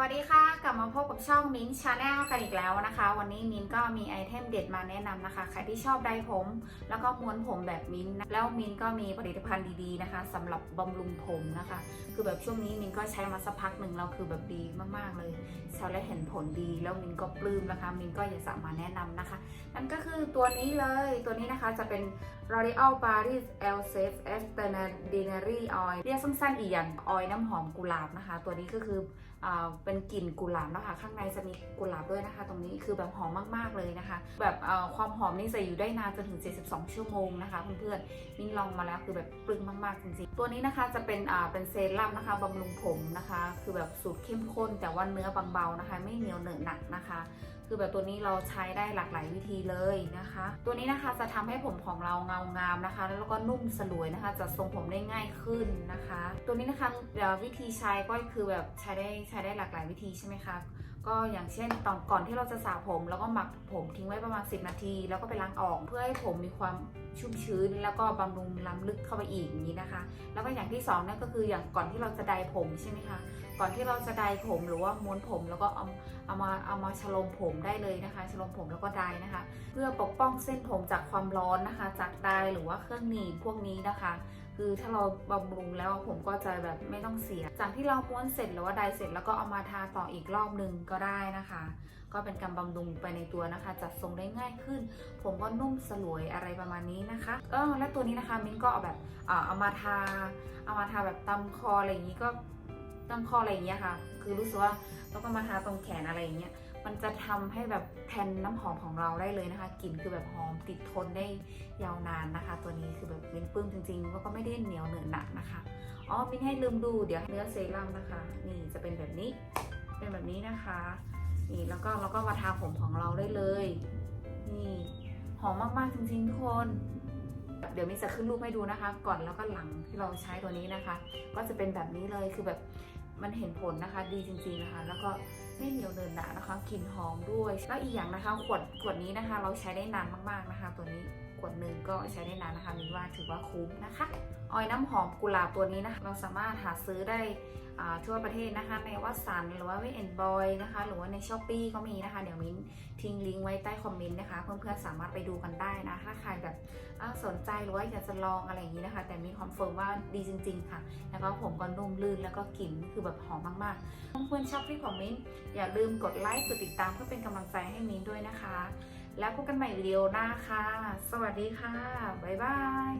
วัสดีค่ะ กลับมาพบกับช่องมิ้นชาแนลกันอีกแล้วนะคะ วันนี้มิ้นก็มีไอเทมเด็ดมาแนะนำนะคะ ใครที่ชอบไดผม แล้วก็ม้วนผมแบบมิ้นแล้วมิ้นก็มีผลิตภัณฑ์ดีๆนะคะสำหรับบำรุงผมนะคะ คือแบบช่วงนี้มิ้นก็ใช้มาสักพักหนึ่งแล้วคือแบบดีมากๆเลยใช้แล้วเห็นผลดีแล้วมิ้นก็ปลื้มนะคะ มิ้นก็อยากจะมาแนะนำนะคะนั่นก็คือตัวนี้เลยตัวนี้นะคะจะเป็น L'Oreal Paris El Safe Extraordinary Oil เรียกสั้นๆอีกอย่างออยน้ำหอมกุหลาบนะคะ ตัวนี้ก็คืออ่าเป็นกลิ่นกุหลาบนะคะ ข้างในจะมีกุหลาบด้วยนะคะ ตรงนี้คือแบบหอมมากๆเลยนะคะ แบบเอ่อความหอมนี่จะอยู่ได้นานจนถึง 72 ชั่วโมงนะคะเพื่อนๆมิ้นลองมาแล้วคือแบบปรึงมากๆจริงๆ ตัวนี้นะคะจะเป็นอ่าเป็นเซรั่มนะคะบำรุงผมนะคะ คือแบบสูตรเข้มข้นแต่ว่าเนื้อบางเบานะคะ ไม่เหนียวเหนอะหนักนะคะ คือแบบตัวนี้เราใช้ได้หลากหลายวิธีเลยนะคะ ตัวนี้นะคะจะทำให้ผมของเราเงางามนะคะ แล้วก็นุ่มสลวยนะคะ จะทรงผมได้ง่ายขึ้นนะคะ ตัวนี้นะคะเดี๋ยววิธีใช้ก็คือแบบใช้ได้ใช้ได้หลากหลายวิธีใช่ไหมคะ ก็อย่างเช่นตอนก่อนที่เราจะสระผมแล้วก็หมักผมทิ้งไว้ประมาณ 10 นาที แล้วก็ไปล้างออกเพื่อให้ผมมีความชุ่มชื้น แล้วก็บำรุงล้ำลึกเข้าไปอีกอย่างนี้นะคะ แล้วก็อย่างที่สองนั่นก็คืออย่างก่อนที่เราจะไดผมใช่ไหมคะก่อนที่เราจะไดผมหรือว่าม้วนผมแล้วก็เอาเอามาเอามาฉลมผมได้เลยนะคะฉลมผมแล้วก็ไดนะคะ เพื่อปกป้องเส้นผมจากความร้อนนะคะ จากไดหรือว่าเครื่องหนีบพวกนี้นะคะ คือถ้าเราบำรุงแล้วผมก็จะแบบไม่ต้องเสีย จากที่เราม้วนเสร็จหรือว่าไดเสร็จแล้วก็เอามาทาต่ออีกรอบหนึ่งก็ได้นะคะ ก็เป็นการบำรุงไปในตัวนะคะ จัดทรงได้ง่ายขึ้น ผมก็นุ่มสลวยอะไรประมาณนี้นะคะเออและตัวนี้นะคะมิ้นก็เอาแบบเอามาทา เอามาทาแบบตำคออะไรอย่างนี้ก็ตำคออะไรอย่างเงี้ยค่ะ คือรู้สึกว่าแล้วก็มาทาตรงแขนอะไรอย่างเงี้ย มันจะทำให้แบบแทนน้ำหอมของเราได้เลยนะคะกลิ่นคือแบบหอมติดทนได้ยาวนานนะคะ ตัวนี้คือแบบเป็นปื้มจริงๆแล้วก็ไม่ได้เหนียวเหนอะหนักนะคะอ๋อมินให้ลืมดูเดี๋ยวเนื้อเซรั่มนะคะ นี่จะเป็นแบบนี้ เป็นแบบนี้นะคะ นี่แล้วก็เราก็มาทาผมของเราได้เลย นี่หอมมากๆจริงๆทุกคนเดี๋ยวมินจะขึ้นรูปให้ดูนะคะ ก่อนแล้วก็หลังที่เราใช้ตัวนี้นะคะ ก็จะเป็นแบบนี้เลยคือแบบมันเห็นผลนะคะ ดีจริงๆนะคะ แล้วก็ ไม่เหนียวเนินหนานะคะกลิ่นหอมด้วย แล้วอีกอย่างนะคะ ขวดขวดนี้นะคะ เราใช้ได้นานมากๆนะคะ ตัวนี้ขวดหนึ่งก็ใช้ได้นานนะคะมินว่าถือว่าคุ้มนะคะ ออยน้ำหอมกุหลาบตัวนี้นะคะเราสามารถหาซื้อได้ทั่วประเทศนะคะในวัดสันหรือว่าเวเอนบอยนะคะหรือว่าในช้อปปีก็มีนะคะ เดี๋ยวมิ้นทิ้งลิงก์ไว้ใต้คอมเมนต์นะคะเพื่อนๆสามารถไปดูกันได้นะถ้าใครแบบสนใจหรือว่าอยากจะลองอะไรอย่างนี้นะคะ แต่มีคอนเฟิร์มว่าดีจริง ๆ ค่ะ แล้วก็ผมก็นุ่มลื่นแล้วก็กลิ่นคือแบบหอมมากๆเพื่อนๆชอบคลิปของมิ้นอย่าลืมกดไลค์กดติดตามเพื่อเป็นกำลังใจให้มิ้นด้วยนะคะ แล้วพบกันใหม่วิดีโอหน้าค่ะ สวัสดีค่ะ บ๊ายบาย